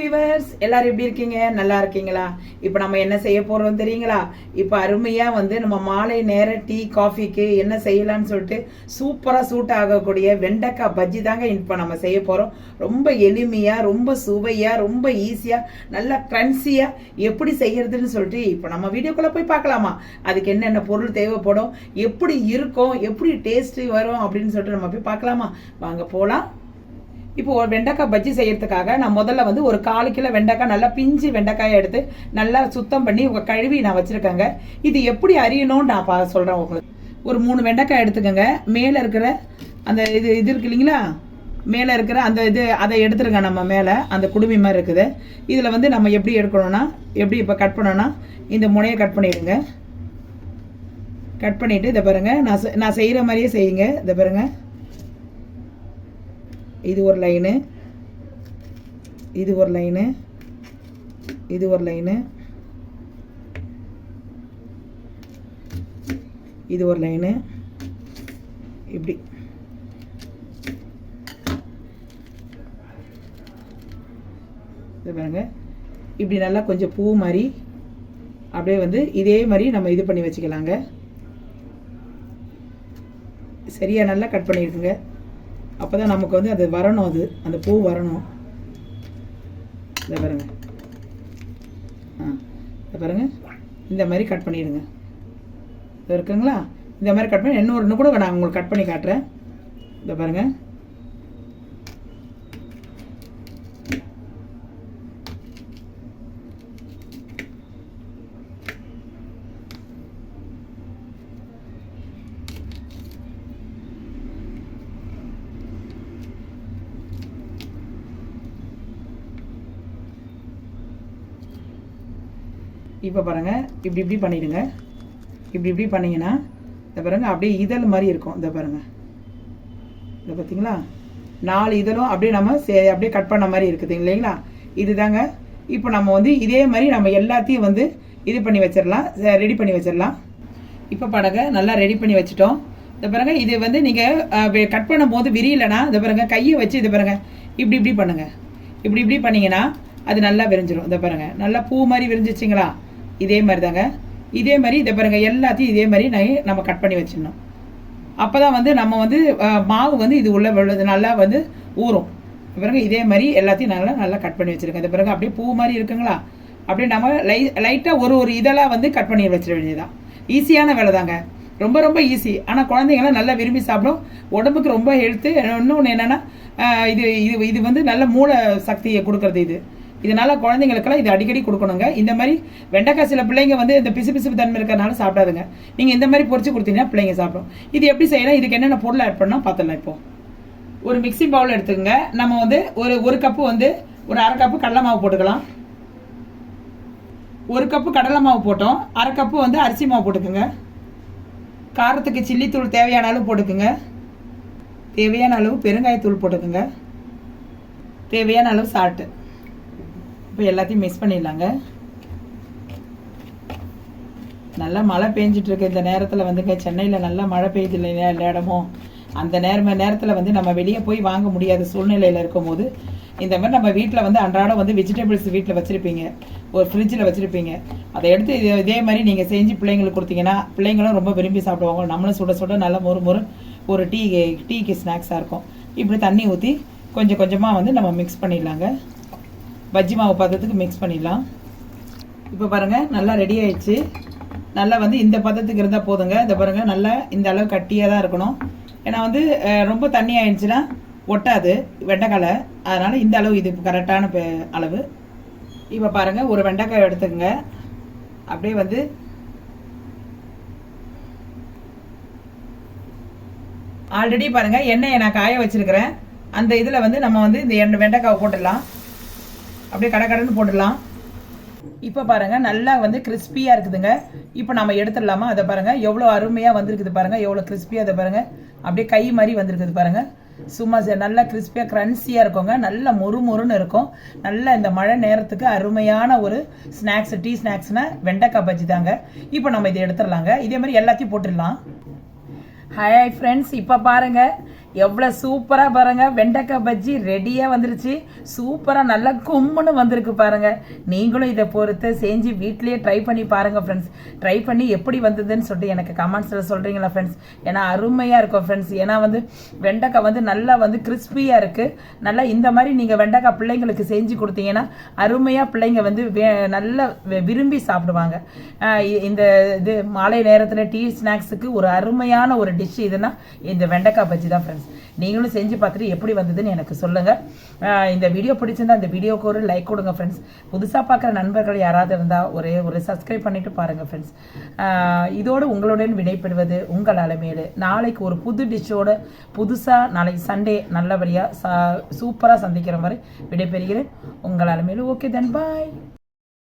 Viewers எல்லாரும் எப்படி இருக்கீங்க? நல்லா இருக்கீங்களா? இப்போ நம்ம என்ன செய்ய போறோம் தெரியுங்களா? இப்போ அருமையா வந்து நம்ம மாலை நேர டீ காஃபிக்கு என்ன செய்யலாம்னு சொல்லிட்டு சூப்பரா சூட் ஆகக்கூடிய வெண்டைக்காய் பஜ்ஜி தாங்க இப்போ நம்ம செய்ய போறோம். ரொம்ப எளிமையா ரொம்ப சுவையா ரொம்ப ஈஸியா நல்லா கிரன்சியா எப்படி செய்யறதுன்னு சொல்லிட்டு இப்போ நம்ம வீடியோக்குள்ள போய் பார்க்கலாமா? அதுக்கு என்னென்ன பொருள் தேவைப்படும் எப்படி இருக்கும் எப்படி டேஸ்ட் வரும் அப்படின்னு சொல்லிட்டு நம்ம போய் பார்க்கலாமா? வாங்க போலாம். இப்போ ஒரு வெண்டைக்காய் பஜ்ஜி செய்யறதுக்காக நான் முதல்ல வந்து ஒரு காலு கிலோ வெண்டைக்காய் நல்லா பிஞ்சு வெண்டைக்காயை எடுத்து நல்லா சுத்தம் பண்ணி உங்கள் கழுவி நான் வச்சுருக்கேங்க. இது எப்படி அறியணும்னு நான் பா சொல்கிறேன் உங்களுக்கு. ஒரு மூணு வெண்டைக்காய் எடுத்துக்கோங்க. மேலே இருக்கிற அந்த இது இது இருக்கு இல்லைங்களா? மேலே இருக்கிற அந்த இது அதை எடுத்துருங்க நம்ம மேலே. அந்த குடுமி மாதிரி இருக்குது. இதில் வந்து நம்ம எப்படி எடுக்கணும்னா எப்படி இப்போ கட் பண்ணோன்னா இந்த முனையை கட் பண்ணிடுங்க. கட் பண்ணிவிட்டு இதை பாருங்கள் நான் செ- நான் செய்கிற மாதிரியே செய்யுங்க. இதை பாருங்கள் இது ஒரு லைனு இது ஒரு லைனு இது ஒரு லைனு இது ஒரு லைனு இப்படி. இது பாருங்க. இப்படி நல்லா கொஞ்சம் பூ மாதிரி அப்படியே வந்து இதே மாதிரி நம்ம இது பண்ணி வச்சுக்கலாங்க. சரியாக நல்லா கட் பண்ணியிருக்குங்க அப்போ தான் நமக்கு வந்து அது வரணும் அது. அந்த பூ வரணும். இதை பாருங்க. ஆ இதை பாருங்க. இந்த மாதிரி கட் பண்ணிடுங்க. இது இருக்குங்களா? இந்த மாதிரி கட் பண்ணி இன்னொரு இன்னும் கூட நான் உங்களுக்கு கட் பண்ணி காட்டுறேன். இதை பாருங்கள் இப்போ பாருங்கள் இப்படி இப்படி பண்ணிவிடுங்க இப்படி இப்படி பண்ணிங்கன்னா இந்த பாருங்க அப்படியே இதழ் மாதிரி இருக்கும். இதை பாருங்க. இதை பார்த்தீங்களா? நாலு இதழும் அப்படியே நம்ம சே- அப்படியே கட் பண்ண மாதிரி இருக்குது இல்லைங்களா? இதுதாங்க. இப்போ நம்ம வந்து இதே மாதிரி நம்ம எல்லாத்தையும் வந்து இது பண்ணி வச்சிடலாம் ரெடி பண்ணி வச்சிடலாம். இப்போ பாருங்க நல்லா ரெடி பண்ணி வச்சுட்டோம். இந்த பாருங்க இது வந்து நீங்கள் கட் பண்ணும்போது விரியலைனா இந்த பாருங்க கையை வச்சு இது பாருங்க இப்படி இப்படி பண்ணுங்கள் இப்படி இப்படி பண்ணிங்கன்னா அது நல்லா விரிஞ்சிடும் இந்த பாருங்க நல்லா பூ மாதிரி விரிஞ்சிச்சிங்களா? இதே மாதிரி தாங்க இதே மாதிரி இதை பாருங்க எல்லாத்தையும் இதே மாதிரி நான் நம்ம கட் பண்ணி வச்சிடணும். அப்போ தான் வந்து நம்ம வந்து மாவு வந்து இது உள்ள விழுது நல்லா வந்து ஊறும். பிறகு பாருங்க இதே மாதிரி எல்லாத்தையும் நல்லா நல்லா கட் பண்ணி வச்சுருக்கோம் இந்த பிறகு அப்படியே பூ மாதிரி இருக்குங்களா? அப்படியே நம்ம லை லைட்டாக ஒரு ஒரு இதெல்லாம் வந்து கட் பண்ணி வச்சிட வேண்டியதுதான். ஈஸியான வேலை தாங்க ரொம்ப ரொம்ப ஈஸி ஆனால் குழந்தைங்களாம் நல்லா விரும்பி சாப்பிடும். உடம்புக்கு ரொம்ப ஹெல்த்து இன்னொன்று என்னென்னா இது இது இது வந்து நல்ல மூளை சக்தியை கொடுக்கறது இது. இதனால குழந்தைங்களுக்கெல்லாம் இது அடிக்கடி கொடுக்கணுங்க. இந்த மாதிரி வெண்டைக்காய் சில பிள்ளைங்க வந்து இந்த பிசு பிசுப்பு தன்மை இருக்கிறனால சாப்பிடாதுங்க. நீங்கள் இந்த மாதிரி பொரிச்சு கொடுத்தீங்கன்னா பிள்ளைங்க சாப்பிடும். இது எப்படி செய்யலாம்? இதுக்கு என்னென்ன பொருள் ஆட் பண்ணால் பார்த்துடலாம் இப்போ. ஒரு மிக்சி பவுல் எடுத்துக்கங்க. நம்ம வந்து ஒரு ஒரு கப்பு வந்து ஒரு அரை கப்பு கடலை மாவு போட்டுக்கலாம். ஒரு கப்பு கடலை மாவு போட்டோம். அரை கப்பு வந்து அரிசி மாவு போட்டுக்கோங்க. காரத்துக்கு சில்லித்தூள் தேவையான அளவு போட்டுக்குங்க. தேவையான அளவு பெருங்காயத்தூள் போட்டுக்கோங்க. தேவையான அளவு சால்ட்டு இப்போ எல்லாத்தையும் மிக்ஸ் பண்ணிடலாங்க. நல்லா மழை பெஞ்சிட்டு இருக்கு இந்த நேரத்தில் வந்துங்க. சென்னையில் நல்லா மழை பெய்யுது இல்லையா எல்லா இடமும் அந்த நேரம நேரத்தில் வந்து நம்ம வெளியே போய் வாங்க முடியாத சூழ்நிலையில் இருக்கும்போது இந்த மாதிரி நம்ம வீட்டில் வந்து அன்றாடம் வந்து வெஜிடபிள்ஸ் வீட்டில் வச்சுருப்பீங்க. ஒரு ஃப்ரிட்ஜில் வச்சுருப்பீங்க. அதை எடுத்து இது இதே மாதிரி நீங்கள் செஞ்சு பிள்ளைங்களுக்கு கொடுத்தீங்கன்னா பிள்ளைங்களும் ரொம்ப விரும்பி சாப்பிடுவாங்க. நம்மளும் சுட சுட நல்லா மொறு மொறு ஒரு டீ டீக்கு ஸ்நாக்ஸாக இருக்கும். இப்படி தண்ணி ஊற்றி கொஞ்சம் கொஞ்சமாக வந்து நம்ம மிக்ஸ் பண்ணிடலாங்க. பஜ்ஜி மாவு பதத்துக்கு மிக்ஸ் பண்ணிடலாம். இப்போ பாருங்க நல்லா ரெடி ஆயிடுச்சு. நல்லா வந்து இந்த பதத்துக்கு இருந்தால் போதுங்க. இந்த பாருங்கள் நல்லா இந்த அளவு கட்டியாக தான் இருக்கணும். ஏன்னா வந்து ரொம்ப தண்ணி ஆயிடுச்சுன்னா ஒட்டாது வெண்டைக்காலை. அதனால் இந்த அளவு இது கரெக்டான பெ- அளவு. இப்போ பாருங்கள் ஒரு வெண்டைக்காய் எடுத்துக்கங்க. அப்படியே வந்து ஆல்ரெடி பாருங்கள் எண்ணெயை நான் காய வச்சுருக்கிறேன். அந்த இதில் வந்து நம்ம வந்து இந்த எண்ணெய் வெண்டைக்காவை போட்டுடலாம். அப்படியே கடை கடைன்னு போட்டுடலாம். இப்போ பாருங்க நல்லா வந்து கிறிஸ்பியாக இருக்குதுங்க. இப்போ நம்ம எடுத்துடலாமா? அதை பாருங்க எவ்வளோ அருமையாக வந்திருக்குது பாருங்க எவ்வளோ கிறிஸ்பியாக அதை பாருங்க. அப்படியே கை மாதிரி வந்திருக்குது பாருங்க. சும்மா நல்லா கிறிஸ்பியாக க்ரன்சியாக இருக்குங்க. நல்ல மொறு மொறுன்னு இருக்கும். நல்ல இந்த மழை நேரத்துக்கு அருமையான ஒரு ஸ்நாக்ஸ் டீ ஸ்நாக்ஸ்னா வெண்டைக்காய் பஜ்ஜி தாங்க. இப்போ நம்ம இதை எடுத்துடலாங்க. இதே மாதிரி எல்லாத்தையும் போட்டுடலாம். ஹாய் ஃப்ரெண்ட்ஸ் இப்போ பாருங்க எவ்வளோ சூப்பராக பாருங்க. வெண்டைக்காய் பஜ்ஜி ரெடியாக வந்துருச்சு. சூப்பராக நல்லா கும்முன்னு வந்திருக்கு பாருங்கள் நீங்களும் இதை பொறுத்து செஞ்சு வீட்லேயே ட்ரை பண்ணி பாருங்கள் ஃப்ரெண்ட்ஸ் ட்ரை பண்ணி எப்படி வந்ததுன்னு சொல்லிட்டு எனக்கு கமெண்ட்ஸில் சொல்கிறீங்களா ஃப்ரெண்ட்ஸ் ஏன்னா அருமையாக இருக்கும் ஃப்ரெண்ட்ஸ் ஏன்னா வந்து வெண்டைக்காய் வந்து நல்லா வந்து கிறிஸ்பியாக இருக்குது நல்லா இந்த மாதிரி நீங்கள் வெண்டைக்காய் பிள்ளைங்களுக்கு செஞ்சு கொடுத்தீங்கன்னா அருமையாக பிள்ளைங்க வந்து வே- நல்லா விரும்பி சாப்பிடுவாங்க. இ- இந்த இது மாலை நேரத்தில் டீ ஸ்நாக்ஸுக்கு ஒரு அருமையான ஒரு டிஷ் இதுனா இந்த வெண்டைக்காய் பஜ்ஜி தான் ஃப்ரெண்ட்ஸ் நீங்களும் செஞ்சு பார்த்துட்டு எப்படி வந்ததுன்னு எனக்கு சொல்லுங்கள் இந்த வீடியோ பிடிச்சிருந்தா இந்த வீடியோக்கு ஒரு லைக் கொடுங்க ஃப்ரெண்ட்ஸ் புதுசாக பார்க்குற நண்பர்கள் யாராவது இருந்தால் ஒரே ஒரு சப்ஸ்கிரைப் பண்ணிட்டு பாருங்கள் ஃப்ரெண்ட்ஸ் இதோடு உங்களுடன் விடைபெறுவது உங்கள் அலமேலு. நாளைக்கு ஒரு புது டிஷ்ஷோட புதுசாக நாளைக்கு சண்டே நல்லபடியாக சா சூப்பராக சந்திக்கிற மாதிரி விடைபெறுகிறேன். உங்கள் அலமேலு ஓகே தென் பாய்